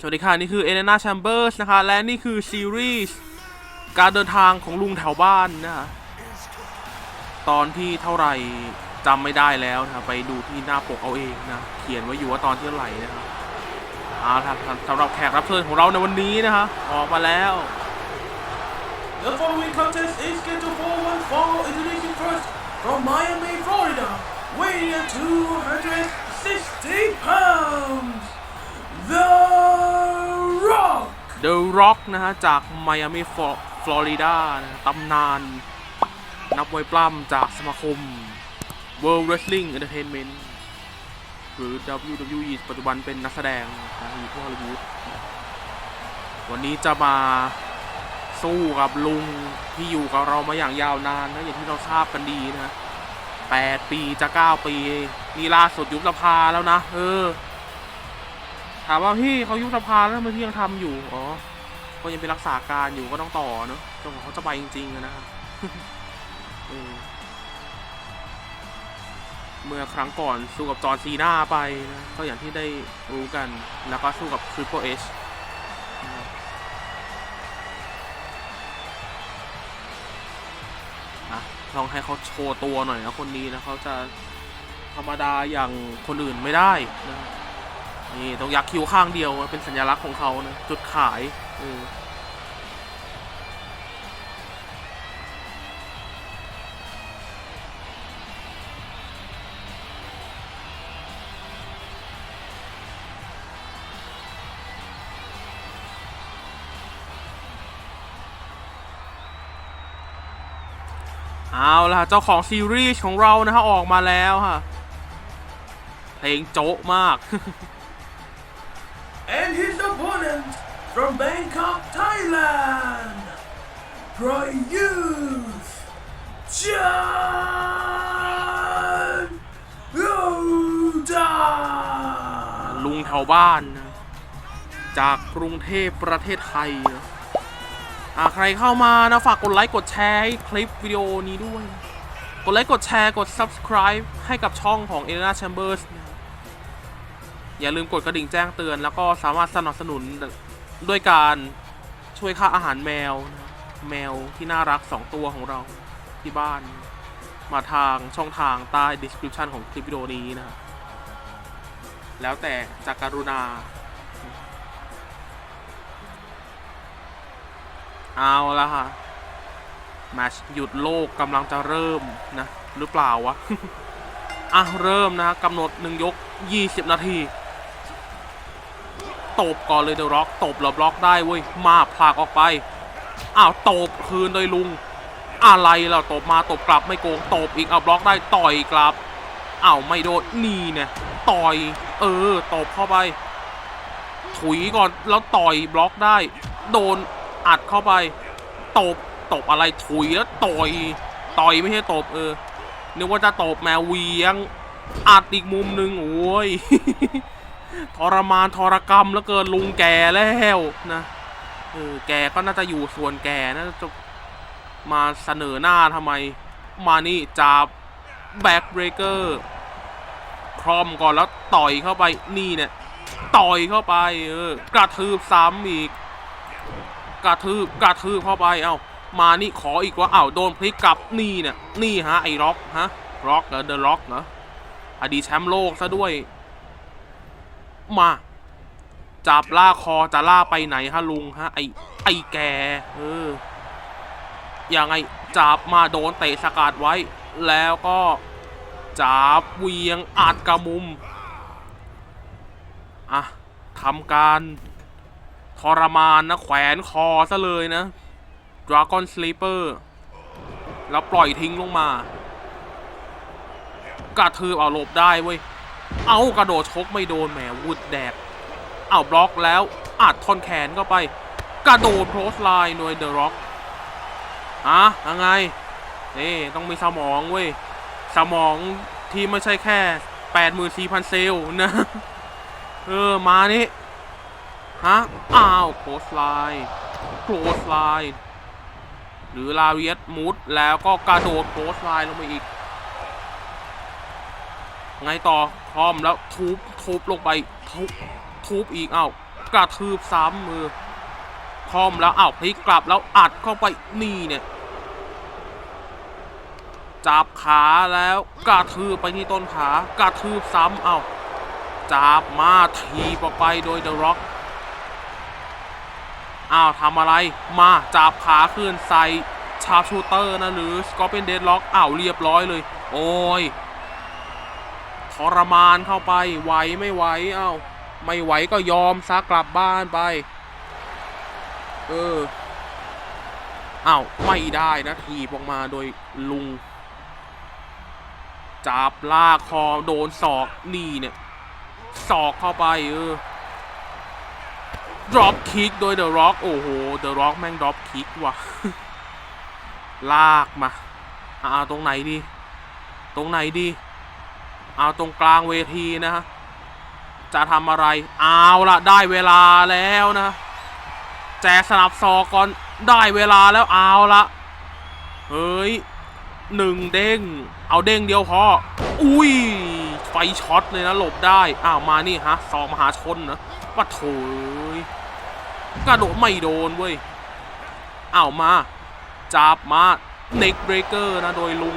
สวัสดีค่ะ นี่คือเอเลนาแชมเบอร์สนะคะ และนี่คือซีรีส์การเดินทางของลุงแถวบ้านนะคะตอนที่เท่าไหร่จำไม่ได้แล้วนะคะไปดูที่หน้าปกเอาเองนะ เขียนไว้อยู่ว่าตอนที่เท่าไหร่นะครับอาละครับสำหรับแขกรับเชิญของเราในวันนี้นะคะออกมาแล้ว The following contest is scheduled for one fall Indonesian first from Miami, Florida, weighing at 260 pounds. The Rock. The Rock นะฮะ จากไมอามี่ฟลอริดานะตำนาน นักมวยปล้ำจากสมาคม World Wrestling Entertainment หรือ WWE ปัจจุบันเป็นนักแสดงนะอยู่ที่ฮอลลีวูดวันนี้จะมาสู้กับลุงที่อยู่กับเรามาอย่างยาวนานนะอย่างที่เราทราบกันดีนะ8ปีจะ9ปี นี่ล่าสุดยุบสภาแล้วนะ เออ ถามว่าพี่เขายุบสภาแล้วทำไมพี่ยังทำอยู่ อ๋อก็ยังเป็นรักษาการอยู่ก็ต้องต่อเนอะจนกว่าเขาจะไปจริงๆนะครับเมื่อครั้งก่อนสู้กับจอร์นซีนาไปนะก็อย่างที่ได้รู้กันแล้วก็สู้กับ Triple H นะครับอะลองให้เขาโชว์ตัวหน่อยนะคนนี้นะเขาจะธรรมดาอย่างคนอื่นไม่ได้นะ นี่ต้องยักคิ้วข้างเดียวเป็นสัญลักษณ์ของเขานะจุดขายเออเอาล่ะ เจ้าของซีรีส์ของเรานะฮะ ออกมาแล้วฮะ เพลงโจ๊ะมาก And his opponent from Bangkok, Thailand, Prayuth Chan Yoda. ลุงแถวบ้านนะจากกรุงเทพประเทศไทยอะใครเข้ามานะ ฝากกดไลค์กดแชร์ให้คลิปวิดีโอนี้ด้วย กดไลค์กดแชร์กด subscribe ให้กับช่องของ e l e n a Chambers นะ อย่าลืมกดกระดิ่งแจ้งเตือน แล้วก็สามารถสนับสนุนด้วยการช่วยค่าอาหารแมว แมวที่น่ารัก 2 ตัวของเราที่บ้าน มาทางช่องทางใต้ description ของคลิปวิดีโอนี้นะครับแล้วแต่จากการุณา เอาละค่ะแมชหยุดโลกกำลังจะเริ่มนะ หรือเปล่าวะ อะ เริ่มนะฮะกำหนดหนึ่งยก 20 นาที ตบก่อนเลยเดอะร็อกตบแล้วบล็อกได้เว้ยมาผลักออกไปอ้าวตบคืนโดยลุง อะไรล่ะตบมาตบกลับไม่โกงตบอีกเอาบล็อกได้ต่อยกลับอ้าวไม่โดนนี่เนี่ยต่อย เออตบเข้าไป ถุยก่อนแล้วต่อยบล็อกได้ โดนอัดเข้าไปตบตบอะไรถุยแล้วต่อยต่อยไม่ใช่ตบเออนึกว่าจะตบแมวเวียงอัดอีกมุมหนึ่งโอ้ย ทรมานทรกรรมแล้วเกินลุงแกแล้วนะเออแกก็น่าจะอยู่ส่วนแกน่าจะมาเสนอหน้าทำไม มานี่จับแบ็กเบรเกอร์ครอมก่อนแล้วต่อยเข้าไปนี่เนี่ย ต่อยเข้าไปเออกระทืบซ้ำอีก กระทืบกระทืบเข้าไปเอ้ามานี่ขออีกว่าเอ้าโดนพลิกกลับนี่เนี่ยนี่ฮะไอ้ร็อกฮะร็อกเหรอเดอะร็อกเหรออดีตแชมป์โลกซะด้วย มา จับล่าคอจะล่าไปไหนฮะลุงฮะไอไอแกเออยังไงจับมาโดนเตะสกัดไว้ แล้วก็จับเวียงอัดกระมุมอะทำการทรมานนะแขวนคอซะเลยนะ Dragon Sleeper แล้วปล่อยทิ้งลงมากระทืบเอาหลบได้เว้ย เอากระโดดชกไม่โดนแหมวุดแดกเอาบล็อกแล้วอัดท่อนแขนเข้าไป กระโดดโพสไลน์โดยเดอะร็อกอะยังไงนี่ต้องมีสมองเว้ยสมองที่ไม่ใช่แค่84,000เซลนะเออมานี่ฮะอ้าวโคสไลน์โคสไลน์หรือลาเวียสมุดแล้วก็กระโดดโคสไลน์ลงไปอีก ไงต่อพร้อมแล้วทุบทุบลงไปทุบทุบอีกเอ้ากระทืบซ้ำมือคอมแล้วอ้าวพลิกกลับแล้วอัดเข้าไปนี่เนี่ยจับขาแล้วกระทืบไปที่ต้นขากระทืบซ้ำเอาจับมาทีบออกไปโดยเดอะร็อกอ้าวทำอะไรมาจับขาขึ้นใส่ชาร์ชูเตอร์นะหรือสกอร์เป็นเดดล็อกอ้าวเรียบร้อยเลย โอ้ย รมานเข้าไปไหวไม่ไหวเอ้าไม่ไหวก็ยอมซะกลับบ้านไป เอออ้าวไม่ได้นะทีบออกมาโดยลุง จับลากคอโดนศอกนี่เนี่ยศอกเข้าไปเออ drop kick โดย The Rock โอ้โห The Rock แม่ง drop kick ว่ะ ลากมาอาเอาตรงไหนดี ตรงไหนดี เอาตรงกลางเวทีนะฮะ จะทำอะไร เอาละได้เวลาแล้วนะ แจกสนับซอก่อนได้เวลาแล้วเอาละเฮ้ยหนึ่งเด้ง เอาเด้งเดียวพอ อุ้ย ไฟช็อตเลยนะ หลบได้ อ้าวมานี่ฮะซองมหาชนนะปะโถยกระโดดไม่โดนเว้ยอ้าวมา จับมาเน็กเบรกเกอร์นะ โดยลุง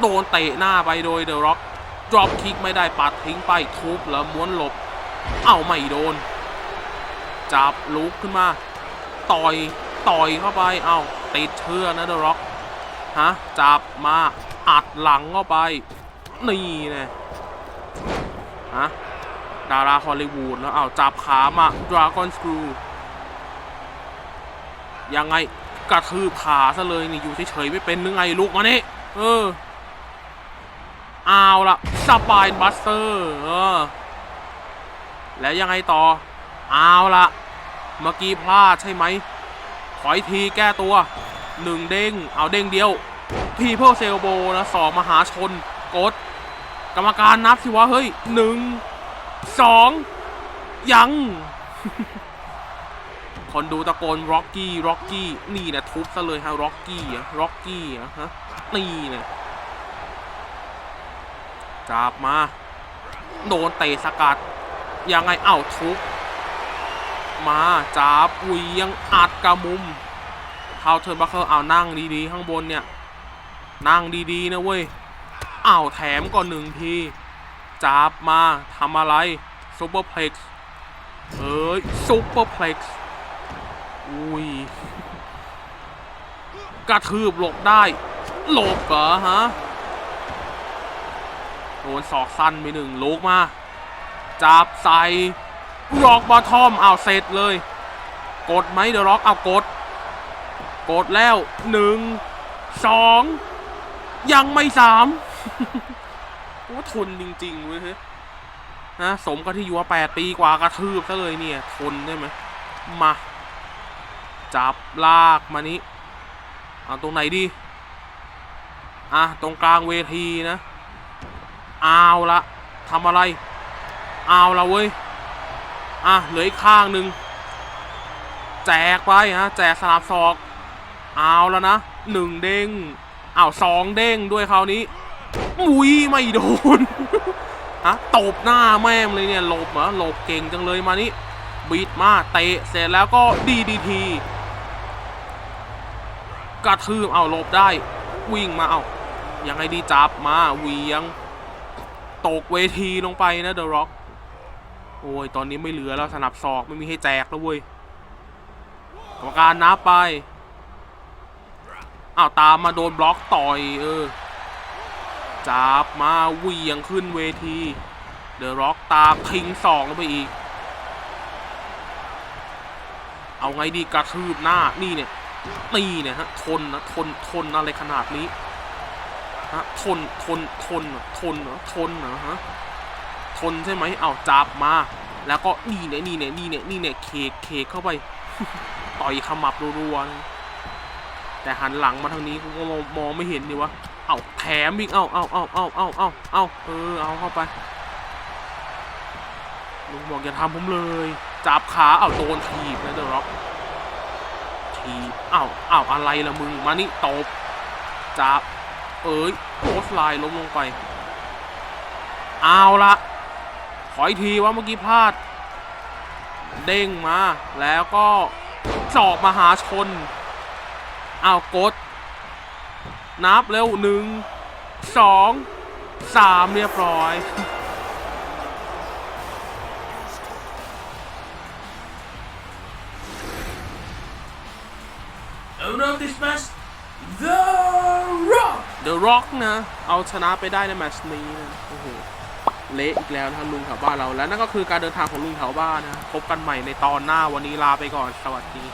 โดนเตะหน้าไปโดยเดอะร็อกดรอปคิกไม่ได้ปัดทิ้งไปทุบแล้วม้วนหลบ เอ้าไม่โดน จับลุกขึ้นมา ต่อยต่อยเข้าไป เอ้าติดเชือกนะเดอะร็อกฮะจับมาอัดหลังเข้าไป นี่น่ฮะดาราฮอลลีวูดแล้วเอาจับขามาดราก้อนสกรูยังไงกระทืบขาซะเลยนี่อยู่เฉยๆไม่เป็นนึงไงลูกมานี่เออ เอาละสปายบัสเตอร์เออแล้วยังไงต่อ เอาละเมื่อกี้พลาดใช่ไหม ขออีกทีแก้ตัวหนึ่งเด้ง เอาเด้งเดียวพีเพิลเซลโบนะสองมหาชน กด กรรมการนับสิวะ เฮ้ยหนึ่งสองยัง คนดูตะโกนร็อกกี้ร็อกกี้นี่นะทุบซะเลยฮะร็อกกี้อะร็อกกี้อะฮะ นี่นะ จับมา โดนเตะสกัด ยังไงเอ้าทุบมาจับเหวียงอัดกระมุมเข้าเทิร์นบัคเคิลเอานั่งดีๆ ข้างบนเนี่ย นั่งดีๆ นะเว้ยอ้าวแถมก่อนหนึ่งทีจับมาทำอะไรซูเปอร์เพล็กซ์เอ้ยซูเปอร์เพล็กซ์อุ้ยกระทืบหลบได้ หลบเหรอฮะ นศอกสั้นไปหนึ่งลุกมา จับใส่ร็อกบอทอมเอาเสร็จเลย กดไหมเดี๋ยวร็อกเอากด กดแล้วหนึ่งสองยังไม่สามโอ้ทนจริงๆเว้ยเฮ้ยนะสมกับที่อยู่มาแปดปีกว่ากระทืบซะเลยเนี่ย ทนได้ไหมมา จับลากมานี้เอาตรงไหนดี อะ ตรงกลางเวทีนะ เอาละทำอะไร เอาละเว้ย อะ เหลืออีกข้างหนึ่งแจกไปฮะ แจกสลับศอก เอาแล้วนะหนึ่งเด้งอ้าวสองเด้งด้วยคราวนี้อุ้ยไม่โดนฮะตบหน้าแม่มเลยเนี่ยหลบเหรอหลบเก่งจังเลยมานี่บีดมาเตะเสร็จแล้วก็ดีดีทีกระทืบเอาหลบได้ วิ่งมาเอายังไงดีจับมาเวียง ตกเวทีลงไปนะเดอะร็อกโอ้ย ตอนนี้ไม่เหลือแล้วสนับศอกไม่มีให้แจกแล้วเว้ยกรรมการนับไป อ้าวตามมาโดนบล็อกต่อยเออ จับมาเวียงขึ้นเวที เดอะร็อกตามทิ้งสองลงไปอีก เอาไงดีกระทืบหน้านี่เนี่ย นี่เนี่ยฮะ ทนนะ ทน ทนอะไรขนาดนี้ ฮะทนทนทนทนเหรอทนเหรอฮะทนใช่ไหมเอาจับมา แล้วก็นี่เนี่ยนี่เนี่ยนี่เนี่ยนี่เนี่ยเคกเคกเข้าไป ต่อยขมับรัวๆแต่หันหลังมาทางนี้กูมองมองไม่เห็นดิวะเอาแถมอีกเอาเอาเอาเอาเอาเอาเอาเออเอาเข้าไปลุงบอกอย่าทำผมเลย จับขาเอาโดนถีบนะเดอะร็อกถีบเอาเอาอะไรละมึงมานี่ตบจับ เอ้ยโพสไลน์ล้มลงไป เอาละขออีกทีว่าเมื่อกี้พลาด เด้งมา แล้วก็จอกมาหาชนเอากด นับเร็วหนึ่งสองสามเรียบร้อย Owner of this match, The The Rock นะ เอาชนะไปได้ในแมตช์นี้นะโอ้โหเละอีกแล้วนะลุงแถวบ้านเรา และนั่นก็คือการเดินทางของลุงแถวบ้านนะ พบกันใหม่ในตอนหน้าวันนี้ลาไปก่อน สวัสดี